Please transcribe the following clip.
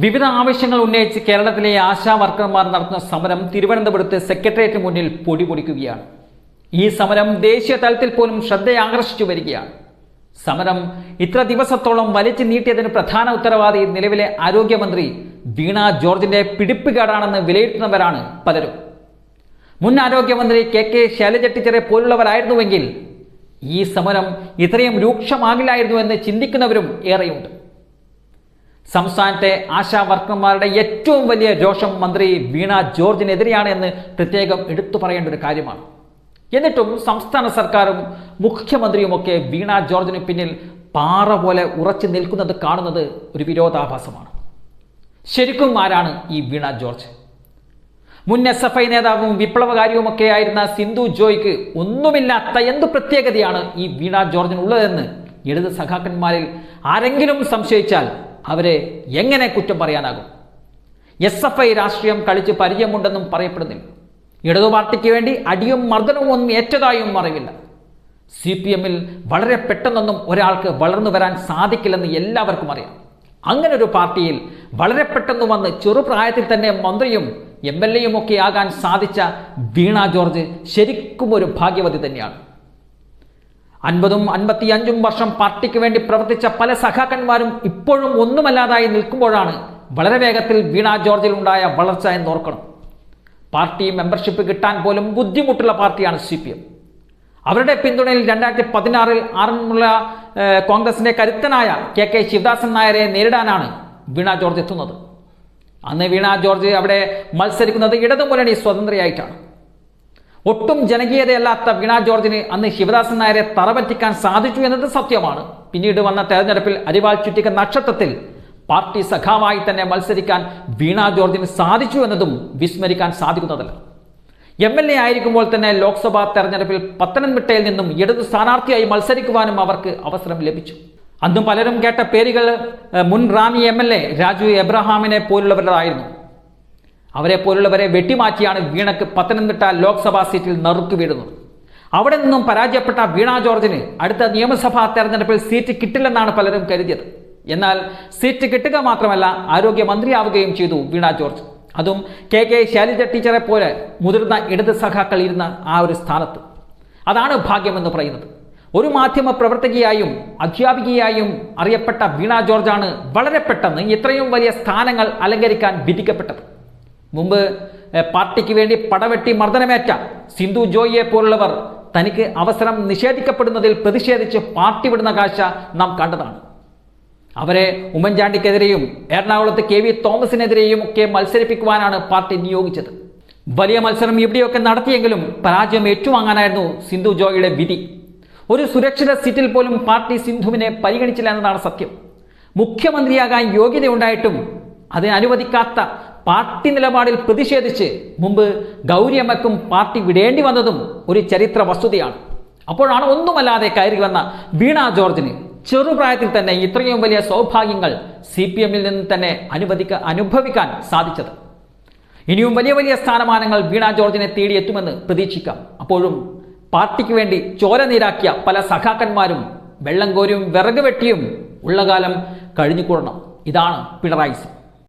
വിവിധ ആവശ്യങ്ങൾ ഉന്നയിച്ച് കേരളത്തിലെ ആശാ വർക്കർമാർ നടത്തുന്ന സമരം തിരുവനന്തപുരത്ത് സെക്രട്ടേറിയറ്റിന് മുന്നിൽ പൊടിപൊടിക്കുകയാണ് ഈ സമരം ദേശീയ തലത്തിൽ പോലും ശ്രദ്ധയാകർഷിച്ചു വരികയാണ്. സമരം ഇത്ര ദിവസത്തോളം വലിച്ചു നീട്ടിയതിന് പ്രധാന ഉത്തരവാദി നിലവിലെ ആരോഗ്യമന്ത്രി വീണ ജോർജിന്റെ പിടിപ്പുകേടാണെന്ന് വിലയിരുത്തുന്നവരാണ് പലരും. മുൻ ആരോഗ്യമന്ത്രി കെ കെ ശൈലജ ടീച്ചറെ പോലുള്ളവരായിരുന്നുവെങ്കിൽ ഈ സമരം ഇത്രയും രൂക്ഷമാകില്ലായിരുന്നു എന്ന് ചിന്തിക്കുന്നവരും ഏറെയുണ്ട്. സംസ്ഥാനത്തെ ആശാ വർക്കർമാരുടെ ഏറ്റവും വലിയ രോഷം മന്ത്രി വീണ ജോർജിനെതിരെയാണ് എന്ന് പ്രത്യേകം എടുത്തു പറയേണ്ട ഒരു കാര്യമാണ്. എന്നിട്ടും സംസ്ഥാന സർക്കാരും മുഖ്യമന്ത്രിയുമൊക്കെ വീണ ജോർജിന് പിന്നിൽ പാറ പോലെ ഉറച്ചു നിൽക്കുന്നത് കാണുന്നത് ഒരു വിരോധാഭാസമാണ്. ശരിക്കും ആരാണ് ഈ വീണ ജോർജ്? മുൻ എസ് എഫ് ഐ നേതാവും വിപ്ലവകാരിയുമൊക്കെ ആയിരുന്ന സിന്ധു ജോയ്ക്ക് ഒന്നുമില്ലാത്ത എന്ത് പ്രത്യേകതയാണ് ഈ വീണ ജോർജിനുള്ളതെന്ന് ഇടത് സഖാക്കന്മാരിൽ ആരെങ്കിലും സംശയിച്ചാൽ അവരെ എങ്ങനെ കുറ്റം പറയാനാകും? എസ് എഫ് ഐ രാഷ്ട്രീയം കളിച്ച് പരിചയമുണ്ടെന്നും പറയപ്പെടുന്നില്ല. ഇടതു പാർട്ടിക്ക് വേണ്ടി അടിയും മർദ്ദനവും ഒന്നും ഏറ്റതായും അറിവില്ല. സി പി എമ്മിൽ വളരെ പെട്ടെന്നൊന്നും ഒരാൾക്ക് വളർന്നു വരാൻ സാധിക്കില്ലെന്ന് എല്ലാവർക്കും അറിയാം. അങ്ങനെ ഒരു പാർട്ടിയിൽ വളരെ പെട്ടെന്ന് വന്ന് ചെറുപ്രായത്തിൽ തന്നെ മന്ത്രിയും എം എൽ എയും ഒക്കെ ആകാൻ സാധിച്ച വീണ ജോർജ് ശരിക്കും ഒരു ഭാഗ്യവതി തന്നെയാണ്. അൻപതും അൻപത്തിയഞ്ചും വർഷം പാർട്ടിക്ക് വേണ്ടി പ്രവർത്തിച്ച പല സഖാക്കന്മാരും ഇപ്പോഴും ഒന്നുമല്ലാതായി നിൽക്കുമ്പോഴാണ് വളരെ വേഗത്തിൽ വീണ ജോർജിൽ ഉണ്ടായ വളർച്ച എന്ന് ഓർക്കണം. പാർട്ടി മെമ്പർഷിപ്പ് കിട്ടാൻ പോലും ബുദ്ധിമുട്ടുള്ള പാർട്ടിയാണ് സി പി എം അവരുടെ പിന്തുണയിൽ രണ്ടായിരത്തി പതിനാറിൽ ആറന്മുള കോൺഗ്രസിന്റെ കരുത്തനായ കെ കെ ശിവദാസൻ നായരെ നേരിടാനാണ് വീണ ജോർജ് എത്തുന്നത്. അന്ന് വീണ ജോർജ് അവിടെ മത്സരിക്കുന്നത് ഇടതുമുന്നണി സ്വതന്ത്രയായിട്ടാണ്. ഒട്ടും ജനകീയതയല്ലാത്ത വീണ ജോർജിന് അന്ന് ശിവദാസൻ നായരെ തറപറ്റിക്കാൻ സാധിച്ചു എന്നത് സത്യമാണ്. പിന്നീട് വന്ന തെരഞ്ഞെടുപ്പിൽ അരിവാൾ ചുറ്റിക്ക നക്ഷത്രത്തിൽ പാർട്ടി സഖാവായി തന്നെ മത്സരിക്കാൻ വീണ ജോർജിന് സാധിച്ചു എന്നതും വിസ്മരിക്കാൻ സാധിക്കുന്നതല്ല. എം എൽ എ ആയിരിക്കുമ്പോൾ തന്നെ ലോക്സഭാ തെരഞ്ഞെടുപ്പിൽ പത്തനംതിട്ടയിൽ നിന്നും ഇടതു സ്ഥാനാർത്ഥിയായി മത്സരിക്കുവാനും അവർക്ക് അവസരം ലഭിച്ചു. അന്നും പലരും കേട്ട പേരുകൾ മുൻ Ranni M L A Raju എബ്രഹാമിനെ പോലുള്ളവരുടേതായിരുന്നു അവരെ പോലുള്ളവരെ വെട്ടിമാറ്റിയാണ് വീണക്ക് പത്തനംതിട്ട ലോക്സഭാ സീറ്റിൽ നറുക്കു വീഴുന്നത്. അവിടെ നിന്നും പരാജയപ്പെട്ട വീണ ജോർജിന് അടുത്ത നിയമസഭാ തെരഞ്ഞെടുപ്പിൽ സീറ്റ് കിട്ടില്ലെന്നാണ് പലരും കരുതിയത്. എന്നാൽ സീറ്റ് കിട്ടുക മാത്രമല്ല ആരോഗ്യമന്ത്രിയാവുകയും ചെയ്തു വീണ ജോർജ്. അതും കെ കെ ശൈലജ ടീച്ചറെ പോലെ മുതിർന്ന ഇടത് സഖാക്കൾ ഇരുന്ന ആ ഒരു സ്ഥാനത്ത്. അതാണ് ഭാഗ്യമെന്ന് പറയുന്നത്. ഒരു മാധ്യമ പ്രവർത്തകയായും അധ്യാപികയായും അറിയപ്പെട്ട വീണ ജോർജാണ് വളരെ പെട്ടെന്ന് ഇത്രയും വലിയ സ്ഥാനങ്ങൾ അലങ്കരിക്കാൻ വിധിക്കപ്പെട്ടത്. മുമ്പ് പാർട്ടിക്ക് വേണ്ടി പടവെട്ടി മർദ്ദനമേറ്റ സിന്ധു ജോയിയെ പോലുള്ളവർ തനിക്ക് അവസരം നിഷേധിക്കപ്പെടുന്നതിൽ പ്രതിഷേധിച്ച് പാർട്ടി വിടുന്ന കാഴ്ച നാം കണ്ടതാണ്. അവരെ ഉമ്മൻചാണ്ടിക്കെതിരെയും എറണാകുളത്ത് കെ വി തോമസിനെതിരെയും ഒക്കെ മത്സരിപ്പിക്കുവാനാണ് പാർട്ടി നിയോഗിച്ചത്. വലിയ മത്സരം ഇവിടെയൊക്കെ നടത്തിയെങ്കിലും പരാജയം ഏറ്റുവാങ്ങാനായിരുന്നു സിന്ധു ജോയിയുടെ വിധി. ഒരു സുരക്ഷിത സീറ്റിൽ പോലും പാർട്ടി സിന്ധുവിനെ പരിഗണിച്ചില്ല എന്നതാണ് സത്യം. മുഖ്യമന്ത്രിയാകാൻ യോഗ്യതയുണ്ടായിട്ടും അതിന് അനുവദിക്കാത്ത പാർട്ടി നിലപാടിൽ പ്രതിഷേധിച്ച് മുമ്പ് ഗൗരിയമ്മക്കും പാർട്ടി വിടേണ്ടി വന്നതും ഒരു ചരിത്ര വസ്തുതയാണ്. അപ്പോഴാണ് ഒന്നുമല്ലാതെ കയറി വന്ന വീണ ജോർജിന് ചെറുപ്രായത്തിൽ തന്നെ ഇത്രയും വലിയ സൗഭാഗ്യങ്ങൾ സി പി എമ്മിൽ നിന്ന് തന്നെ അനുവദിക്ക അനുഭവിക്കാൻ സാധിച്ചത്. ഇനിയും വലിയ വലിയ സ്ഥാനമാനങ്ങൾ വീണ ജോർജിനെ തേടിയെത്തുമെന്ന് പ്രതീക്ഷിക്കാം. അപ്പോഴും പാർട്ടിക്ക് വേണ്ടി ചോര നീരാക്കിയ പല സഖാക്കന്മാരും വെള്ളം കോരിയും വിറക് വെട്ടിയും ഉള്ള കാലം കഴിഞ്ഞുകൂടണം. ഇതാണ് പിണറായിസം